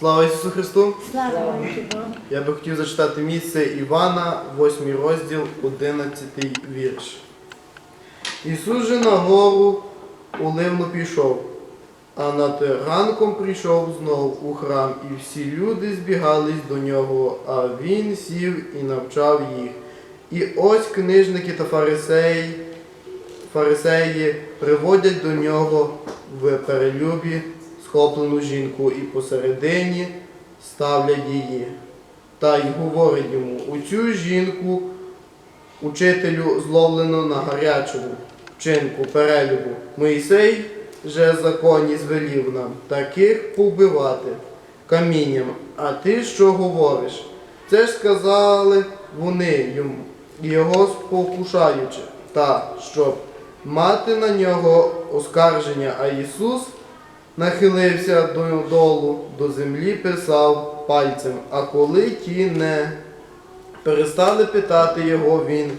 Слава Ісусу Христу! Слава Я би хотів зачитати місце Івана, 8 розділ, 11 вірш. Ісус же на гору уливно пішов, а над ранком прийшов знов у храм, і всі люди збігались до нього, а він сів і навчав їх. І ось книжники та фарисеї, фарисеї приводять до нього в перелюбі схоплену жінку і посередині ставлять її. Та й говорить йому, у цю жінку учителю зловлено на гарячому вчинку перелюбу. Моїсей же законі звелів нам таких повбивати камінням. А ти що говориш? Це ж сказали вони йому, його спокушаючи, та щоб мати на нього оскарження, а Ісус нахилився додолу до землі, писав пальцем, а коли ті не перестали питати його, він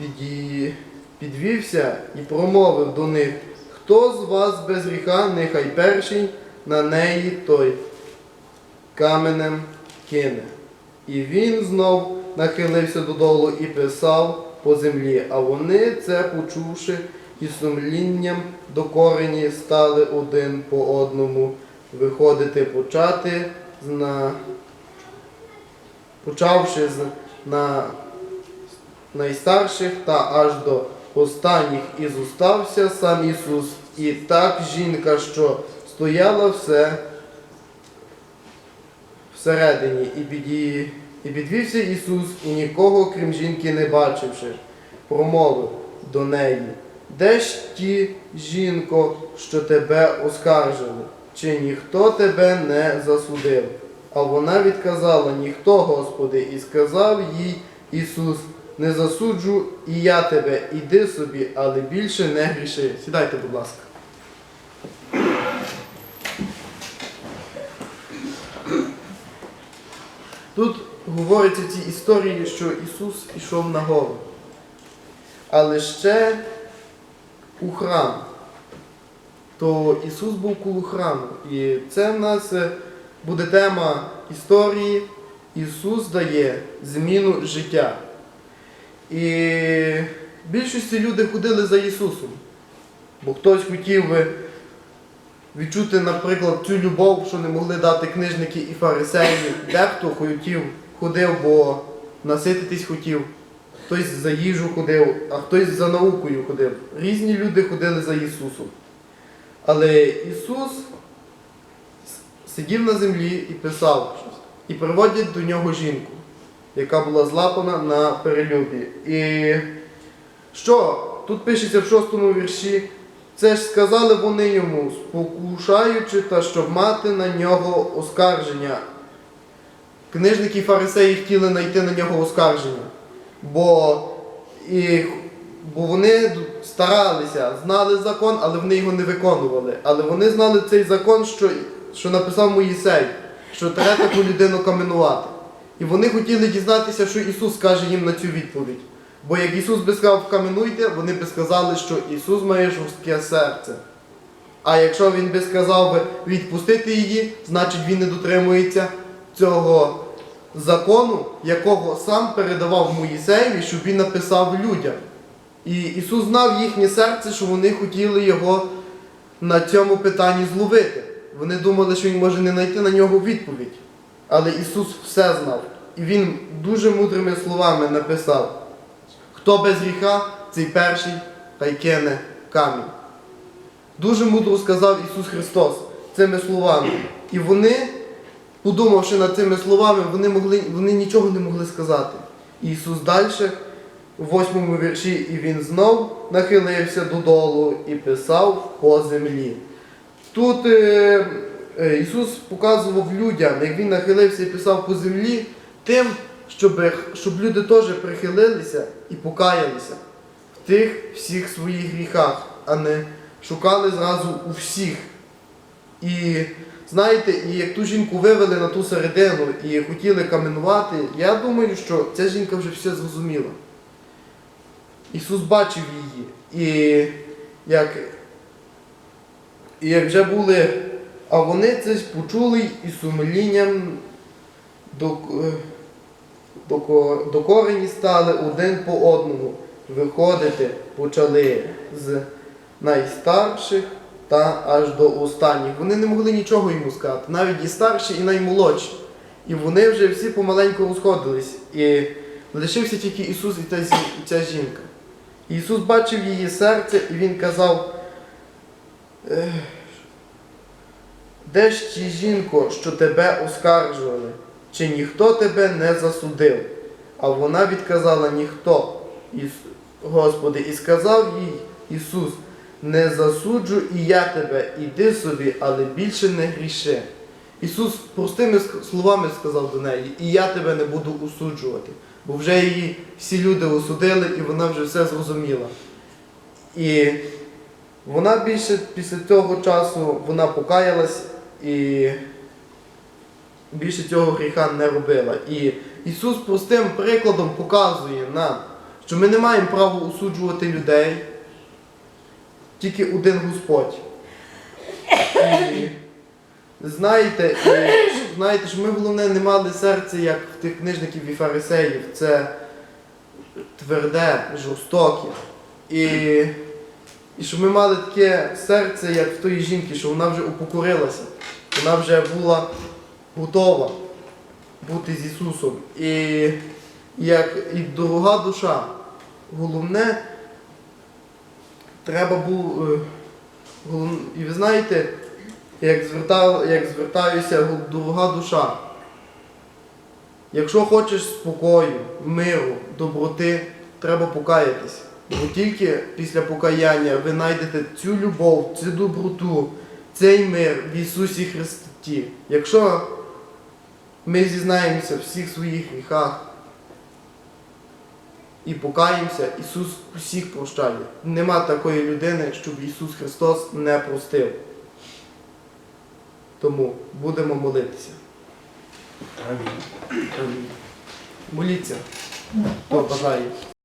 піді- підвівся і промовив до них, хто з вас без гріха, нехай перший на неї той каменем кине. І він знов нахилився додолу і писав по землі, а вони це почувши і сумлінням до корені стали один по одному виходити почати зна... почавши з на найстарших та аж до останніх і зустався сам Ісус. І так жінка, що стояла все всередині, і, піді... і підвівся Ісус, і нікого, крім жінки, не бачивши, промовив до неї. Де ж ті, жінко, що тебе оскаржили? Чи ніхто тебе не засудив? А вона відказала, ніхто, Господи, і сказав їй Ісус, не засуджу і я тебе, іди собі, але більше не гріши. Сідайте, будь ласка. Тут говориться в цій історії, що Ісус ішов на гору. Але ще у храм. То Ісус був коло храму. І це в нас е, буде тема історії. Ісус дає зміну життя. І більшості люди ходили за Ісусом. Бо хтось хотів відчути, наприклад, цю любов, що не могли дати книжники і фарисеї. Дехто хотів, ходив, бо насититись хотів. Хтось за їжу ходив, а хтось за наукою ходив. Різні люди ходили за Ісусом. Але Ісус сидів на землі і писав. І приводять до нього жінку, яка була злапана на перелюбі. І що? Тут пишеться в шостому вірші. Це ж сказали вони йому, спокушаючи та щоб мати на нього оскарження. Книжники фарисеї хотіли знайти на нього оскарження. Бо, і, бо вони старалися, знали закон, але вони його не виконували. Але вони знали цей закон, що, що написав Моїсей, що треба таку людину каменувати. І вони хотіли дізнатися, що Ісус скаже їм на цю відповідь. Бо як Ісус би сказав каменуйте, вони би сказали, що Ісус має жорстке серце. А якщо Він би сказав би відпустити її, значить Він не дотримується цього закону, якого сам передавав Моїсеєві, щоб він написав людям. І Ісус знав їхнє серце, що вони хотіли його на цьому питанні зловити. Вони думали, що він може не знайти на нього відповідь. Але Ісус все знав. І Він дуже мудрими словами написав: хто без гріха, цей перший хай кине камінь. Дуже мудро сказав Ісус Христос цими словами. І вони, подумавши над цими словами, вони, могли, вони нічого не могли сказати. Ісус далі, у восьмому вірші, і Він знов нахилився додолу і писав по землі. Тут е, е, Ісус показував людям, як Він нахилився і писав по землі, тим, щоб, щоб люди теж прихилилися і покаялися в тих всіх своїх гріхах, а не шукали зразу у всіх. І знаєте, і як ту жінку вивели на ту середину і хотіли каменувати, я думаю, що ця жінка вже все зрозуміла. Ісус бачив її. І як, і як вже були А вони це почули і сумлінням до, е, до корені стали один по одному. Виходити почали з найстарших та аж до останніх. Вони не могли нічого йому сказати, навіть і старші, і наймолодші. І вони вже всі помаленьку розходились. І лишився тільки Ісус і та, і ця жінка. І Ісус бачив її серце, і Він казав. Де ж ті жінко, що тебе оскаржували, чи ніхто тебе не засудив? А вона відказала ніхто, Господи, і сказав їй Ісус, не засуджу і я тебе, іди собі, але більше не гріши. Ісус простими словами сказав до неї, і я тебе не буду осуджувати, бо вже її всі люди осудили, і вона вже все зрозуміла. І вона більше після цього часу вона покаялась і більше цього гріха не робила. І Ісус простим прикладом показує нам, що ми не маємо права осуджувати людей, тільки один Господь. І знаєте, знаєте, що ми головне не мали серця, як в тих книжників і фарисеїв. Це тверде, жорстоке. І і щоб ми мали таке серце, як в тої жінки, що вона вже упокорилася, вона вже була готова бути з Ісусом. І як і дорога душа, головне, треба було. е, І ви знаєте, як, звертав, як звертаюся дорога душа. Якщо хочеш спокою, миру, доброти, треба покаятись. Бо тільки після покаяння ви знайдете цю любов, цю доброту, цей мир в Ісусі Христі. Якщо ми зізнаємося в всіх своїх гріхах і покаємося, Ісус усіх прощає. Нема такої людини, щоб Ісус Христос не простив. Тому будемо молитися. Амінь. Амінь. Моліться, хто бажає.